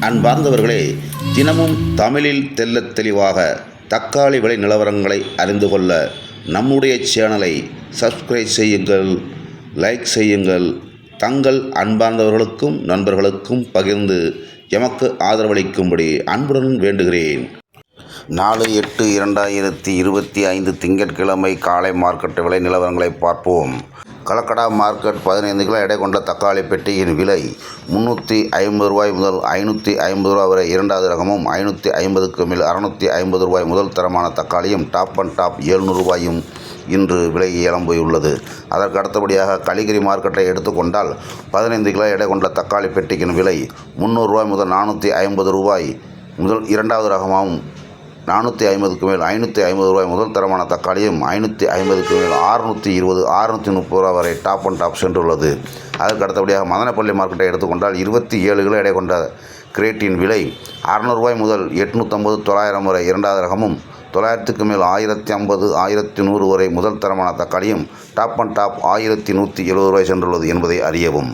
அன்பார்ந்தவர்களே தினமும் தமிழில் தெள்ளத் தெளிவாக தக்காளி விலை நிலவரங்களை அறிந்து கொள்ள நம்முடைய சேனலை சப்ஸ்கிரைப் செய்யுங்கள் லைக் செய்யுங்கள். தங்கள் அன்பார்ந்தவர்களுக்கும் நண்பர்களுக்கும் பகிர்ந்து எமக்கு ஆதரவளிக்கும்படி அன்புடன் வேண்டுகிறேன். நாலு எட்டு இரண்டாயிரத்தி இருபத்தி ஐந்து திங்கட்கிழமை காலை மார்க்கெட் விலை நிலவரங்களை பார்ப்போம். கலக்கடா மார்க்கெட் பதினைந்து கிலோ எடை கொண்ட தக்காளி பெட்டியின் விலை முந்நூற்றி ஐம்பது ரூபாய் முதல் ஐநூற்றி ஐம்பது ரூபாய் வரை இரண்டாவது ரகமும் ஐநூற்றி ஐம்பதுக்கு மேல் அறநூற்றி ஐம்பது ரூபாய் முதல் தரமான தக்காளியும் டாப் அண்ட் டாப் எழுநூறு ரூபாயும் இன்று விலை ஏலம் போயுள்ளது அதற்கு அடுத்தபடியாக கலிகிரி மார்க்கெட்டை எடுத்துக்கொண்டால் பதினைந்து கிலோ எடை கொண்ட தக்காளி பெட்டிக்கின் விலை முந்நூறுரூவாய் முதல் நானூற்றி ஐம்பது ரூபாய் முதல் இரண்டாவது ரகமாகவும் நானூற்றி ஐம்பதுக்கு மேல் ஐநூற்றி ஐம்பது ரூபாய் முதல் தரமான தக்காளியும் ஐநூற்றி ஐம்பதுக்கு மேல் ஆறுநூற்றி இருபது ஆறுநூற்றி முப்பது ரூபா வரை டாப் அண்ட் டாப் சென்றுள்ளது. அதற்கு அடுத்தபடியாக மதனப்பள்ளி மார்க்கெட்டை எடுத்துக்கொண்டால் இருபத்தி ஏழு கிலோ எடை கொண்ட கிரேட்டின் விலை அறநூறுபாய் முதல் எட்நூற்றம்பது தொள்ளாயிரம் வரை இரண்டாவது ரகமும் தொள்ளாயிரத்துக்கு மேல் ஆயிரத்தி ஐம்பது ஆயிரத்தி நூறு வரை முதல் தரமான தக்காளியும் டாப் அண்ட் டாப் ஆயிரத்தி நூற்றி எழுபது ரூபாய் சென்றுள்ளது என்பதை அறியவும்.